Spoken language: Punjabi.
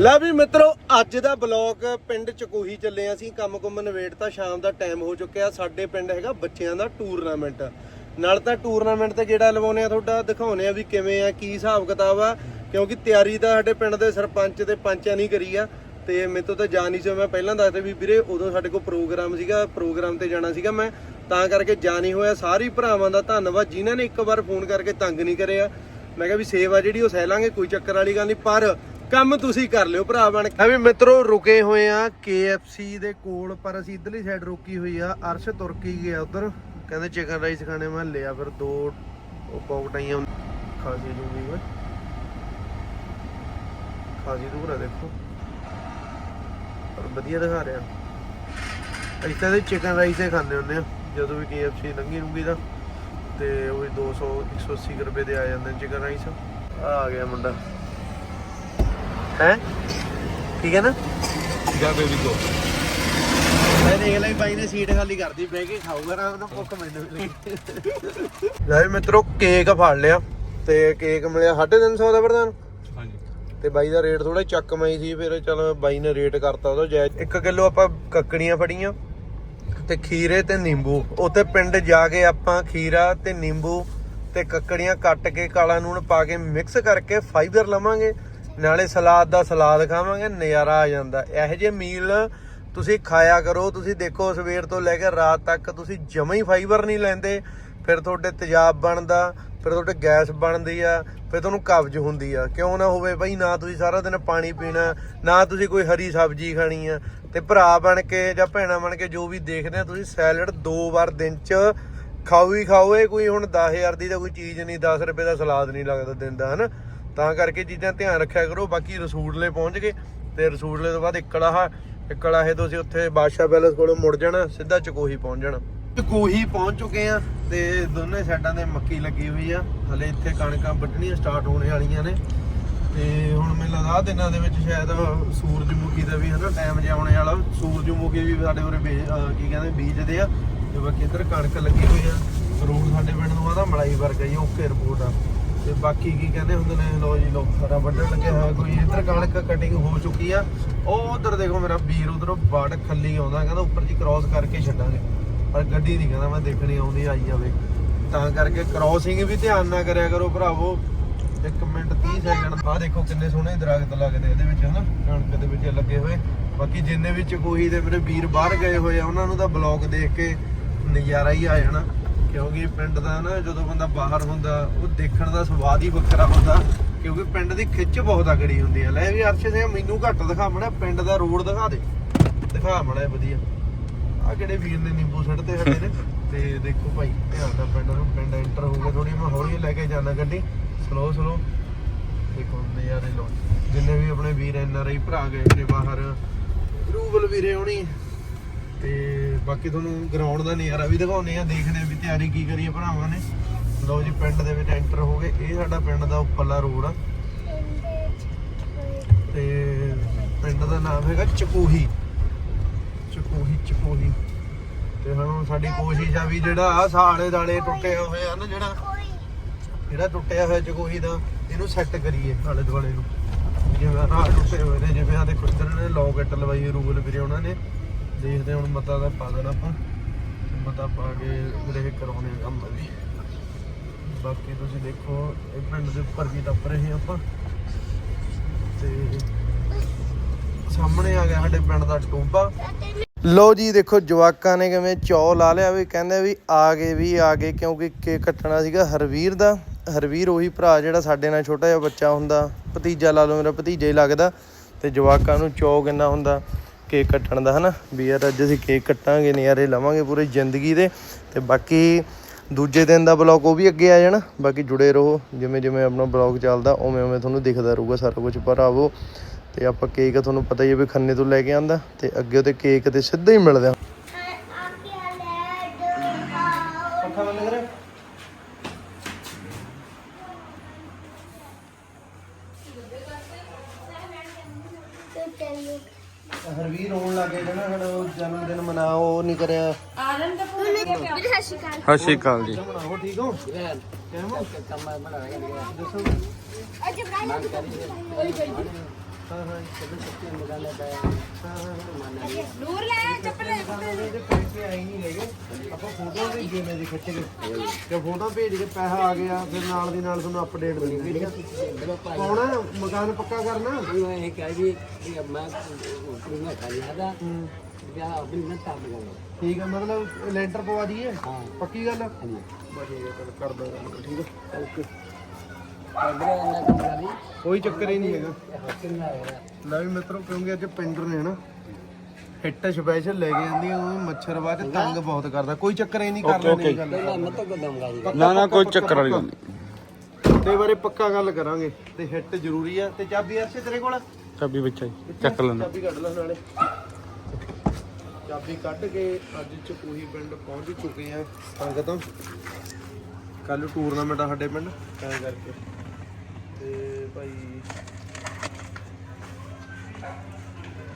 ਲੈ ਵੀ ਮਿੱਤਰੋ, ਅੱਜ ਦਾ ਬਲੌਗ ਪਿੰਡ ਚਕੋਹੀ ਚੱਲੇ ਅਸੀਂ। ਕੰਮ ਕੁੰਮ ਨਵੇੜਤਾ ਸ਼ਾਮ ਦਾ ਟਾਈਮ ਹੋ ਚੁੱਕਿਆ। ਸਾਡੇ ਪਿੰਡ ਹੈਗਾ ਬੱਚਿਆਂ ਦਾ ਟੂਰਨਾਮੈਂਟ ਨਾਲ ਤਾਂ ਟੂਰਨਾਮੈਂਟ ਤੇ ਜਿਹੜਾ ਲਵਾਉਨੇ ਆ ਤੁਹਾਡਾ ਦਿਖਾਉਨੇ ਆ ਵੀ ਕਿਵੇਂ ਆ, ਕੀ ਹਿਸਾਬ ਕਿਤਾਬ ਆ। ਕਿਉਂਕਿ ਤਿਆਰੀ ਤਾਂ ਸਾਡੇ ਪਿੰਡ ਦੇ ਸਰਪੰਚ ਤੇ ਪੰਚਾਂ ਨਹੀਂ ਕਰੀ ਆ। ਤੇ ਮੇਰੇ ਤੋਂ ਤਾਂ ਜਾ ਨਹੀਂ ਸੀ, ਮੈਂ ਪਹਿਲਾਂ ਦੱਸਦੇ ਵੀ ਵੀਰੇ, ਉਦੋਂ ਸਾਡੇ ਕੋਲ ਪ੍ਰੋਗਰਾਮ ਸੀਗਾ ਪ੍ਰੋਗਰਾਮ ਤੇ ਜਾਣਾ ਸੀਗਾ ਮੈਂ। ਤਾਂ ਕਰਕੇ ਜਾ ਨਹੀਂ ਹੋਇਆ। ਸਾਰੀ ਭਰਾਵਾਂ ਦਾ ਧੰਨਵਾਦ, ਜਿਨ੍ਹਾਂ ਨੇ ਇੱਕ ਵਾਰ ਫੋਨ ਕਰਕੇ ਤੰਗ ਨਹੀਂ ਕਰਿਆ। ਮੈਂ ਕਿਹਾ ਵੀ ਸੇਵਾ ਜਿਹੜੀ ਉਹ ਸਹਿ ਲਾਂਗੇ, ਕੋਈ ਚੱਕਰ ਵਾਲੀ ਗੱਲ ਨਹੀਂ। ਪਰ ਕੰਮ ਤੁਸੀਂ ਕਰ ਲਿਓ ਭਰਾ ਬਣ ਕੇ। ਵੀ ਮਿੱਤਰੋ, ਰੁਕੇ ਹੋਏ ਆ KFC ਦੇ ਕੋਲ, ਪਰ ਅਸੀਂ ਇਧਰਲੀ ਸਾਈਡ ਰੁਕੀ ਹੋਈ ਆ। ਅਰਸ਼ ਤੁਰ ਗਿਆ ਉਧਰ। ਕਹਿੰਦੇ ਚਿਕਨ ਰਾਈਸ ਖਾਣੇ। ਮੈਂ ਲਿਆ ਫਿਰ ਦੋ ਉਹ ਪੌਕਟਾਈਆਂ ਖਾਸੀ ਜੂਗੀ ਓਏ। ਖਾਸੀ ਦੂਰ ਆ ਦੇਖੋ। ਪਰ ਵਧੀਆ ਦਿਖਾ ਰਿਹਾ। ਅਸੀਂ ਤਾਂ ਚਿਕਨ ਰਾਈਸ ਹੀ ਖਾਂਦੇ ਹੁੰਦੇ ਆ। ਜਦੋਂ ਵੀ KFC ਲੰਗੀ ਰੂਗੀ ਦਾ ਤੇ ਉਹ 200 180 ਰੁਪਏ ਦੇ ਆ ਜਾਂਦੇ ਚਿਕਨ ਰਾਈਸ ਆ ਗਿਆ ਮੁੰਡਾ। ਹੈ? ਠੀਕ ਹੈ ਨਾ? ਜਾ ਬੇਬੀ ਕੋ ਮੈਂ ਦੇਖ ਲਈ ਬਾਈ ਨੇ ਸੀਟ ਖਾਲੀ ਕਰਦੀ ਬਹਿ ਕੇ ਖਾਊਗਾ ਨਾ ਉਹਨਾਂ ਭੁੱਖ ਮੈਨੂੰ ਵੀ ਲੱਗੀ। ਲੈ ਮਿੱਤਰੋ ਕੇਕ ਫੜ ਲਿਆ। ਤੇ ਕੇਕ ਮਿਲਿਆ 350 ਦਾ ਪ੍ਰਧਾਨ। ਹਾਂਜੀ। ਤੇ ਬਾਈ ਦਾ ਰੇਟ ਥੋੜਾ ਚੱਕਮਈ ਸੀ ਫਿਰ ਚਲ ਬਾਈ ਨੇ ਰੇਟ ਕਰਤਾ ਉਹਦਾ ਜਾਇਜ਼। 1 ਕਿਲੋ ਆਪਾਂ ਕੱਕੜੀਆਂ ਫੜੀਆਂ ਤੇ ਖੀਰੇ ਤੇ ਨਿੰਬੂ। ਉੱਥੇ ਪਿੰਡ ਜਾ ਕੇ ਆਪਾਂ ਖੀਰਾ ਤੇ ਨਿੰਬੂ ਤੇ ਕੱਕੜੀਆਂ ਕੱਟ ਕੇ ਕਾਲਾ ਨੂਣ ਪਾ ਕੇ ਮਿਕਸ ਕਰਕੇ ਫਾਈਬਰ ਲਵਾਂਗੇ। ਨਾਲੇ ਸਲਾਦ ਦਾ ਸਲਾਦ ਖਾਵਾਂਗੇ, ਨਜ਼ਾਰਾ ਆ ਜਾਂਦਾ। ਇਹੋ ਜਿਹੇ ਮੀਲ ਤੁਸੀਂ ਖਾਇਆ ਕਰੋ, ਤੁਸੀਂ ਦੇਖੋ ਸਵੇਰ ਤੋਂ ਲੈ ਕੇ ਰਾਤ ਤੱਕ ਤੁਸੀਂ ਜਮਾ ਹੀ ਫਾਈਬਰ ਨਹੀਂ ਲੈਂਦੇ। ਫਿਰ ਤੁਹਾਡੇ ਤੇਜ਼ਾਬ ਬਣਦਾ, ਫਿਰ ਤੁਹਾਡੇ ਗੈਸ ਬਣਦੀ ਆ, ਫਿਰ ਤੁਹਾਨੂੰ ਕਬਜ਼ ਹੁੰਦੀ ਆ। ਕਿਉਂ ਨਾ ਹੋਵੇ ਬਈ, ਨਾ ਤੁਸੀਂ ਸਾਰਾ ਦਿਨ ਪਾਣੀ ਪੀਣਾ, ਨਾ ਤੁਸੀਂ ਕੋਈ ਹਰੀ ਸਬਜ਼ੀ ਖਾਣੀ ਆ। ਤੇ ਭਰਾ ਬਣ ਕੇ ਜਾਂ ਭੈਣਾ ਬਣ ਕੇ ਜੋ ਵੀ ਦੇਖਦੇ ਆ, ਤੁਸੀਂ ਸੈਲਡ ਦੋ ਵਾਰ ਦਿਨ ਚ ਖਾਓ ਹੀ ਖਾਓ। ਇਹ ਕੋਈ ਹੁਣ 10000 ਦੀ ਤਾਂ ਕੋਈ ਚੀਜ਼ ਨਹੀਂ 10 ਰੁਪਏ ਦਾ ਸਲਾਦ ਨਹੀਂ ਲੱਗਦਾ ਦਿੰਦਾ, ਹਨਾ? ਤਾਂ ਕਰਕੇ ਚੀਜ਼ਾਂ ਧਿਆਨ ਰੱਖਿਆ ਕਰੋ, ਬਾਕੀ ਰਸੂੜਲੇ ਪਹੁੰਚ ਗਏ ਤੇ ਰਸੂੜਲੇ ਤੋਂ ਬਾਅਦ ਇਕੜਾਹ ਇਕੜਾਹੇ ਤੋਂ ਉੱਥੇ ਬਾਦਸ਼ਾਹ ਪੈਲਸ ਕੋਲੋਂ ਮੁੜ ਜਾਣਾ, ਸਿੱਧਾ ਚਕੋਹੀ ਪਹੁੰਚ ਜਾਣਾ। ਚਕੋਹੀ ਪਹੁੰਚ ਚੁੱਕੇ ਆ ਤੇ ਦੋਨੇ ਸਾਈਡਾਂ ਤੇ ਮੱਕੀ ਲੱਗੀ ਹੋਈ ਆ। ਹਲੇ ਇੱਥੇ ਕਣਕਾਂ ਵੱਢਣੀਆਂ ਸਟਾਰਟ ਹੋਣੇ ਵਾਲੀਆਂ ਨੇ। ਤੇ ਹੁਣ ਮੈਨੂੰ ਲੱਗਦਾ ਦਿਨਾਂ ਦੇ ਵਿੱਚ ਸ਼ਾਇਦ ਸੂਰਜਮੁਖੀ ਦਾ ਵੀ ਹਨਾ ਟਾਈਮ ਜਿਹਾ ਆਉਣੇ ਵਾਲਾ। ਸੂਰਜਮੁਖੀ ਵੀ ਸਾਡੇ ਉਰੇ ਬੀਜ- ਕੀ ਕਹਿੰਦੇ, ਬੀਜਦੇ ਆ। ਤੇ ਬਾਕੀ ਇੱਧਰ ਕਣਕ ਲੱਗੀ ਹੋਈ ਆ। ਰੋਡ ਸਾਡੇ ਪਿੰਡ ਨੂੰ ਆਦਾ ਮਲਾਈ ਵਰਗਾ ਹੀ ਓਕੇ ਰਿਪੋਰਟ ਆ। ਤੇ ਬਾਕੀ ਕੀ ਕਹਿੰਦੇ ਹੁੰਦੇ ਨੇ ਲੋ ਜੀ ਲੋਕ ਸਾਰਾ ਵੱਢਣ ਲੱਗਿਆ ਹੋਇਆ। ਕੋਈ ਇੱਧਰ ਕਣਕ ਕਟਿੰਗ ਹੋ ਚੁੱਕੀ ਆ। ਉਹ ਉਧਰ ਦੇਖੋ ਮੇਰਾ ਵੀਰ ਉਧਰੋਂ ਬਾੜ ਖੱਲੀ ਆਉਂਦਾ, ਕਹਿੰਦਾ ਉੱਪਰ ਜੀ ਕ੍ਰਾਸ ਕਰਕੇ ਛੱਡਾਂਗੇ। ਪਰ ਗੱਡੀ ਨਹੀਂ ਕਹਿੰਦਾ ਮੈਂ ਦੇਖਣੀ ਆਉਂਦੀ, ਆਈ ਜਾਵੇ। ਤਾਂ ਕਰਕੇ ਕ੍ਰਾਸਿੰਗ ਵੀ ਧਿਆਨ ਨਾ ਕਰਿਆ ਕਰੋ ਭਰਾਵੋ। 1 ਮਿੰਟ 30 ਸੈਕਿੰਡ ਆ ਦੇਖੋ ਕਿੰਨੇ ਸੋਹਣੇ ਦਰਖਤ ਲੱਗਦੇ ਇਹਦੇ ਵਿੱਚ, ਹਨਾ? ਕਣਕ ਦੇ ਵਿੱਚ ਲੱਗੇ ਹੋਏ। ਬਾਕੀ ਜਿੰਨੇ ਵਿੱਚ ਕੋਈ ਦੇ ਮੇਰੇ ਵੀਰ ਬਾਹਰ ਗਏ ਹੋਏ ਆ, ਉਹਨਾਂ ਨੂੰ ਤਾਂ ਬਲੌਗ ਦੇਖ ਕੇ ਨਜ਼ਾਰਾ ਹੀ ਆ ਜਾਣਾ। ਕਿਉਂਕਿ ਪਿੰਡ ਦਾ ਨਾ ਜਦੋਂ ਬੰਦਾ ਬਾਹਰ ਹੁੰਦਾ, ਉਹ ਦੇਖਣ ਦਾ ਸਵਾਦ ਹੀ ਵੱਖਰਾ ਹੁੰਦਾ, ਕਿਉਂਕਿ ਪਿੰਡ ਦੀ ਖਿੱਚ ਬਹੁਤ ਅਗੜੀ ਹੁੰਦੀ ਹੈ ਲੈ ਵੀ ਅਰਸ਼ ਸਿੰਘ, ਮੈਨੂੰ ਘੱਟ ਦਿਖਾਵਣਾ ਪਿੰਡ ਦਾ ਰੋਡ ਦਿਖਾ ਦੇ। ਦਿਖਾਵਣਾ ਵਧੀਆ। ਆ ਕਿਹੜੇ ਵੀਰ ਨੇ ਨਿੰਬੂ ਸੱਟਦੇ ਸਾਡੇ ਨੇ? ਤੇ ਦੇਖੋ ਭਾਈ, ਧਿਆਨ ਨਾਲ ਪਿੰਡ ਨੂੰ, ਪਿੰਡ ਐਂਟਰ ਹੋ ਗਿਆ ਥੋੜੀ ਮੈਂ ਹੌਲੀ ਲੈ ਕੇ ਜਾਣਾ ਗੱਡੀ। ਸਲੋ ਸਲੋ ਦੇਖੋ ਨਜ਼ਾਰੇ ਲੋ ਜਿੰਨੇ ਵੀ ਆਪਣੇ ਵੀਰ ਐਨ ਆਰ ਆਈ ਭਰਾ ਗਏ ਨੇ ਬਾਹਰ, ਰੂਬਲ ਵੀਰੇ ਹੋਣੀ। ਤੇ ਬਾਕੀ ਤੁਹਾਨੂੰ ਗਰਾਊਂਡ ਦਾ ਨਜ਼ਾਰਾ ਵੀ ਦਿਖਾਉਨੇ ਆ ਦੇਖਦੇ ਆ ਵੀ ਤਿਆਰੀ ਕੀ ਕਰੀ ਆ ਭਰਾਵਾਂ ਨੇ। ਲਓ ਜੀ, ਪਿੰਡ ਦੇ ਵਿੱਚ ਐਂਟਰ ਹੋ ਗਏ। ਇਹ ਸਾਡਾ ਪਿੰਡ ਦਾ ਉੱਪਰਲਾ ਰੋਡ ਆ। ਤੇ ਪਿੰਡ ਦਾ ਨਾਮ ਹੈਗਾ ਚਕੋਹੀ। ਚਕੋਹੀ ਚਕੋਹੀ। ਤੇ ਹੁਣ ਸਾਡੀ ਕੋਸ਼ਿਸ਼ ਆ ਵੀ ਜਿਹੜਾ ਆ ਸਾਲੇ ਦਾਲੇ ਟੁੱਟੇ ਹੋਏ ਆ ਨਾ, ਜਿਹੜਾ ਜਿਹੜਾ ਟੁੱਟਿਆ ਹੋਇਆ ਚਕੋਹੀ ਦਾ, ਇਹਨੂੰ ਸੈੱਟ ਕਰੀਏ ਆਲੇ ਦੁਆਲੇ ਨੂੰ। ਜਿਵੇਂ ਆਹ ਟੁੱਟੇ ਹੋਏ ਨੇ, ਜਿਵੇਂ ਆ ਦੇਖੋ, ਇੱਧਰ ਨੇ ਲੋਕਟ ਲਵਾਈ ਹੋਈ ਵੀਰੇ ਉਹਨਾਂ ਨੇ। ਦੇਖਦੇ ਹੁਣ ਮਤਾ ਦਾ ਪਾ ਦੇਣਾ ਆਪਾਂ ਮਤਾ ਪਾ ਕੇ ਵੀਰੇ ਕਰਾਉਣੇ ਆ ਕੰਮ ਵੀ। ਬਾਕੀ ਤੁਸੀਂ ਦੇਖੋ, ਇਹ ਪਿੰਡ ਦੇ ਉੱਪਰ ਵੀ ਟੱਪ ਰਹੇ ਆਪਾਂ। ਤੇ ਸਾਹਮਣੇ ਆ ਗਿਆ ਸਾਡੇ ਪਿੰਡ ਦਾ ਟੋਬਾ। ਲੋ ਜੀ, ਦੇਖੋ ਜਵਾਕਾਂ ਨੇ ਕਿਵੇਂ ਚੌ ਲਾ ਲਿਆ ਵੀ ਕਹਿੰਦੇ ਵੀ ਆ ਗਏ ਵੀ ਆ ਗਏ, ਕਿਉਂਕਿ ਕੇਕ ਕੱਟਣਾ ਸੀਗਾ ਹਰਵੀਰ ਦਾ। ਹਰਵੀਰ ਉਹੀ ਭਰਾ ਜਿਹੜਾ ਸਾਡੇ ਨਾਲ ਛੋਟਾ ਜਿਹਾ ਬੱਚਾ ਹੁੰਦਾ, ਭਤੀਜਾ ਲਾ ਲਓ, ਮੇਰਾ ਭਤੀਜਾ ਹੀ ਲੱਗਦਾ। ਤੇ ਜਵਾਕਾਂ ਨੂੰ ਚੌ ਕਿੰਨਾ ਹੁੰਦਾ। ਕੇਕ ਕੱਟਣ ਦਾ, ਹਨਾ? ਵੀ ਯਾਰ ਅੱਜ ਅਸੀਂ ਕੇਕ ਕੱਟਾਂਗੇ ਨਜ਼ਾਰੇ ਲਵਾਂਗੇ ਪੂਰੀ ਜ਼ਿੰਦਗੀ ਦੇ। ਤੇ ਬਾਕੀ ਦੂਜੇ ਦਿਨ ਦਾ ਬਲੌਗ ਉਹ ਵੀ ਅੱਗੇ ਆ ਜਾਣਾ। ਬਾਕੀ ਜੁੜੇ ਰਹੋ, ਜਿਵੇਂ ਜਿਵੇਂ ਆਪਣਾ ਬਲੌਗ ਚੱਲਦਾ, ਉਵੇਂ ਉਵੇਂ ਤੁਹਾਨੂੰ ਦਿਖਦਾ ਰਹੂਗਾ ਸਾਰਾ ਕੁਝ। ਭਰਾਵੋ ਤੇ ਆਪਾਂ ਕੇਕ ਤੁਹਾਨੂੰ ਪਤਾ ਹੀ ਹੈ ਵੀ ਖੰਨੇ ਤੋਂ ਲੈ ਕੇ ਆਂਦਾ, ਤੇ ਅੱਗੇ ਉਹਦੇ ਕੇਕ ਤੇ ਸਿੱਧਾ ਹੀ ਮਿਲਦਾ ਪੱਖਾ ਬੰਦ ਕਰ ਹਰਵੀਰ ਹੋਣ ਲੱਗੇ ਜਣਾ ਉਹ ਜਨਮ ਦਿਨ ਮਨਾਓ ਉਹ ਨਹੀਂ ਕਰਿਆ ਸਤਿ ਸ਼੍ਰੀ ਅਕਾਲ ਜੀ ਮਨਾਓ ਠੀਕ ਹੋ ਕਿਵੇਂ ਹਾਂ ਹਾਂ ਹਾਂ ਹਾਂ ਨੂਰ ਲੈ ਚੱਪਲ ਲੈ ਇਹਦੇ ਪੈਸੇ ਆਈ ਨਹੀਂ ਭੇਜੀਏ ਨੇ ਜੀ ਖਿੱਚ ਕੇ। ਤੇ ਫੋਟੋ ਭੇਜ ਕੇ ਪੈਸਾ ਆ ਗਿਆ ਫਿਰ ਨਾਲ ਦੀ ਨਾਲ ਤੁਹਾਨੂੰ ਅਪਡੇਟ ਦੇਣੀ ਠੀਕ ਹੈ? ਪਾਉਣਾ ਮਕਾਨ ਪੱਕਾ ਕਰਨਾ? ਇਹ ਕਹਿ ਵੀ ਕਿ ਮੈਂ ਉਹ ਮੈਂ ਖਾਲੀ ਆਦਾ ਹੂੰ। ਜਾਂ ਆਪਣੀ ਨਾ ਕੰਮ ਕਰਨਾ ਠੀਕ ਹੈ ਮਤਲਬ ਲੈਂਟਰ ਪਵਾ ਦਈਏ? ਹਾਂ। ਪੱਕੀ ਗੱਲ? ਆ ਹਾਂਜੀ। ਬਸ ਠੀਕ ਹੈ? ਚਲ ਕਰ ਦਾਂਗਾ ਠੀਕ ਹੈ ਓਕੇ ਕੋਈ ਚੱਕਰ ਹੀ ਨਹੀਂ ਹੈਗਾ। ਲੈ ਵੀ ਮਿੱਤਰੋ ਕਿਉਂਕਿ ਅੱਜ ਪਿੰਡਰ ਨੇ ਨਾ ਹਿੱਟ ਸਪੈਸ਼ਲ ਲੈ ਕੇ ਜਾਂਦੀ ਉਹ ਮੱਛਰ ਕੇ ਤੰਗ ਬਹੁਤ ਕਰਦਾ। ਕੋਈ ਚੱਕਰ ਹੀ ਨਹੀਂ ਕਰ ਲੈਣੀ ਗੱਲ ਨਾ ਨਾ ਕੋਈ ਚੱਕਰ ਵਾਲੀ ਗੱਲ ਨਹੀਂ। ਤੇ ਬਾਰੇ ਪੱਕਾ ਗੱਲ ਕਰਾਂਗੇ ਤੇ ਹਿੱਟ ਜ਼ਰੂਰੀ ਆ। ਤੇ ਚਾਬੀ ਐਸੇ ਤੇਰੇ ਕੋਲ? ਚਾਬੀ ਵਿੱਚ ਆਈ ਚੱਕ ਲੈਣਾ ਚਾਬੀ ਕੱਢ ਲੈ ਨਾਲੇ। ਚਾਬੀ ਕੱਢ ਕੇ ਅੱਜ ਚਕੂਹੀ ਪਿੰਡ ਪਹੁੰਚ ਚੁੱਕੇ ਆ ਸੰਗਤ। ਕੱਲ ਟੂਰਨਾਮੈਂਟ ਆ ਸਾਡੇ ਪਿੰਡ ਐਂ ਕਰਕੇ। ਤੇ ਭਾਈ